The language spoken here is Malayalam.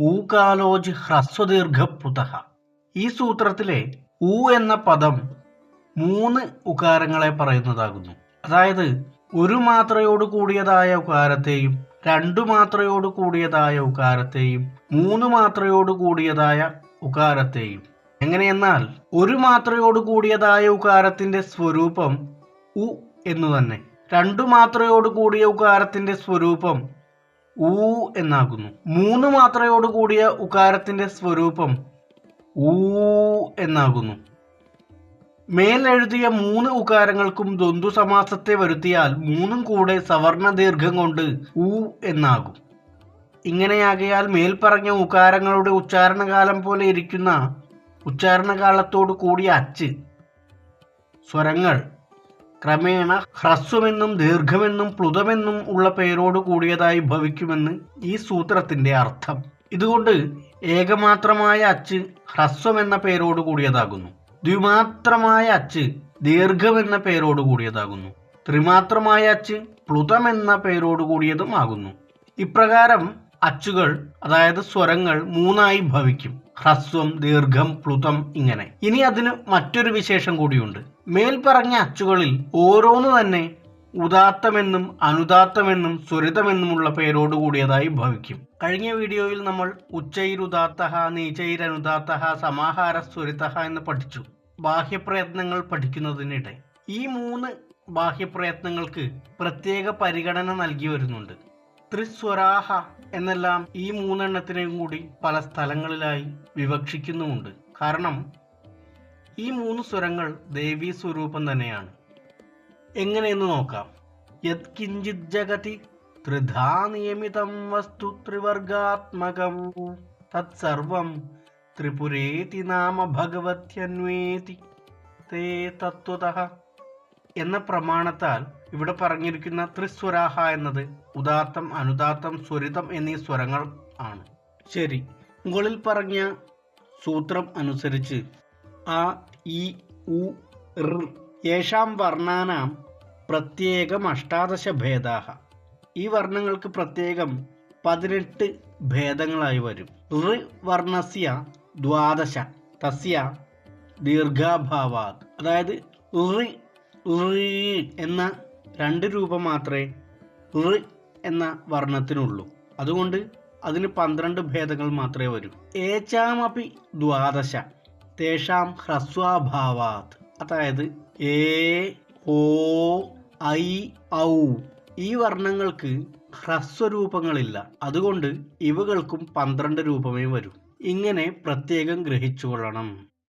ഊകാലോജ് ഹ്രസ്വദീർഘപ്ലുതഃ ഈ സൂത്രത്തിലെ ഊ എന്ന പദം മൂന്ന് ഉകാരങ്ങളെ പറയുന്നതാകുന്നു. അതായത് ഒരു മാത്രയോട് കൂടിയതായ ഉകാരത്തെയും രണ്ടു മാത്രയോട് കൂടിയതായ ഉകാരത്തെയും മൂന്ന് മാത്രയോട് കൂടിയതായ ഉകാരത്തെയും. എങ്ങനെയെന്നാൽ ഒരു മാത്രയോട് കൂടിയതായ ഉകാരത്തിന്റെ സ്വരൂപം ഉ എന്നു തന്നെ. രണ്ടു മാത്രയോട് കൂടിയ ഉകാരത്തിന്റെ സ്വരൂപം ഊ എന്നാകുന്നു. മൂന്ന് മാത്രയോട് കൂടിയ ഉകാരത്തിന്റെ സ്വരൂപം ഊ എന്നാകുന്നു. മേലെഴുതിയ മൂന്ന് ഉകാരങ്ങൾക്കും ദ്വന്ദ്വ സമാസത്തെ വരുത്തിയാൽ മൂന്നും കൂടെ സവർണ ദീർഘം കൊണ്ട് ഊ എന്നാകും. ഇങ്ങനെയാകയാൽ മേൽപ്പറഞ്ഞ ഉകാരങ്ങളുടെ ഉച്ചാരണകാലം പോലെ ഇരിക്കുന്ന ഉച്ചാരണകാലത്തോട് കൂടിയ അച്ച് സ്വരങ്ങൾ ക്രമേണ ഹ്രസ്വമെന്നും ദീർഘമെന്നും പ്ലുതമെന്നും ഉള്ള പേരോട് കൂടിയതായി ഭവിക്കുമെന്ന് ഈ സൂത്രത്തിന്റെ അർത്ഥം. ഇതുകൊണ്ട് ഏകമാത്രമായ അച്ച് ഹ്രസ്വം എന്ന പേരോട് കൂടിയതാകുന്നു. ദ്വിമാത്രമായ അച്ച് ദീർഘമെന്ന പേരോട് കൂടിയതാകുന്നു. ത്രിമാത്രമായ അച്ച് പ്ലുതം എന്ന പേരോട് കൂടിയതും ആകുന്നു. ഇപ്രകാരം അച്ചുകൾ അതായത് സ്വരങ്ങൾ മൂന്നായി ഭവിക്കും. ഹ്രസ്വം ദീർഘം പ്ലുതം ഇങ്ങനെ. ഇനി അതിന് മറ്റൊരു വിശേഷം കൂടിയുണ്ട്. മേൽപ്പറഞ്ഞ അച്ചുകളിൽ ഓരോന്ന് തന്നെ ഉദാത്തമെന്നും അനുദാത്തമെന്നും സ്വരിതമെന്നുമുള്ള പേരോട് കൂടിയതായി ഭവിക്കും. കഴിഞ്ഞ വീഡിയോയിൽ നമ്മൾ ഉച്ചൈരുദാത്തഹ നീചൈരനുദാത്തഹ സമാഹാര സ്വരിതഹ എന്ന് പഠിച്ചു. ബാഹ്യപ്രയത്നങ്ങൾ പഠിക്കുന്നതിനിടെ. ഈ മൂന്ന് ബാഹ്യപ്രയത്നങ്ങൾക്ക് പ്രത്യേക പരിഗണന നൽകി വരുന്നുണ്ട്. ത്രിസ്വരാഹ എന്നെല്ലാം ഈ മൂന്നെണ്ണത്തിനെയും കൂടി പല സ്ഥലങ്ങളിലായി വിവക്ഷിക്കുന്നുമുണ്ട്. കാരണം ഈ മൂന്ന് സ്വരങ്ങൾ ദേവീ സ്വരൂപം തന്നെയാണ്. എങ്ങനെയെന്ന് നോക്കാം. യത് കിഞ്ചിത് ജഗതി ത്രിധാ നിയമിതം വസ്തു ത്രിവർഗാത്മകം. തത്സർവം ത്രിപുരേതി നാമ ഭഗവത്യന്വേതി. തേ തത്വതഃ എന്ന പ്രമാണത്താൽ ഇവിടെ പറഞ്ഞിരിക്കുന്ന ത്രിസ്വരാഹ എന്നത് ഉദാത്തം അനുദാത്തം സ്വരിതം എന്നീ സ്വരങ്ങൾ ആണ്. ശരി മുകളിൽ പറഞ്ഞ സൂത്രം അനുസരിച്ച് ആ ഇ ഉ യേഷാം വർണാനാം പ്രത്യേകം അഷ്ടാദശ ഭേദാഹ. ഈ വർണങ്ങൾക്ക് പ്രത്യേകം പതിനെട്ട് ഭേദങ്ങളായി വരും. ഋ വർണസ്യ ദ്വാദശ തസ്യ ദീർഘാഭാവാത്. അതായത് ഋ എന്ന രണ്ട് രൂപം മാത്രമേ ഋ എന്ന വർണത്തിനുള്ളൂ. അതുകൊണ്ട് അതിന് പന്ത്രണ്ട് ഭേദങ്ങൾ മാത്രമേ വരൂ. ഏച്ചാമപി ദ്വാദശ തേഷാം ഹ്രസ്വാഭാവാത്. അതായത് ഏ ഓ ഐ ഔ. ഈ വർണങ്ങൾക്ക് ഹ്രസ്വരൂപങ്ങളില്ല. അതുകൊണ്ട് ഇവകൾക്കും പന്ത്രണ്ട് രൂപമേ വരൂ. ഇങ്ങനെ പ്രത്യേകം ഗ്രഹിച്ചുകൊള്ളണം.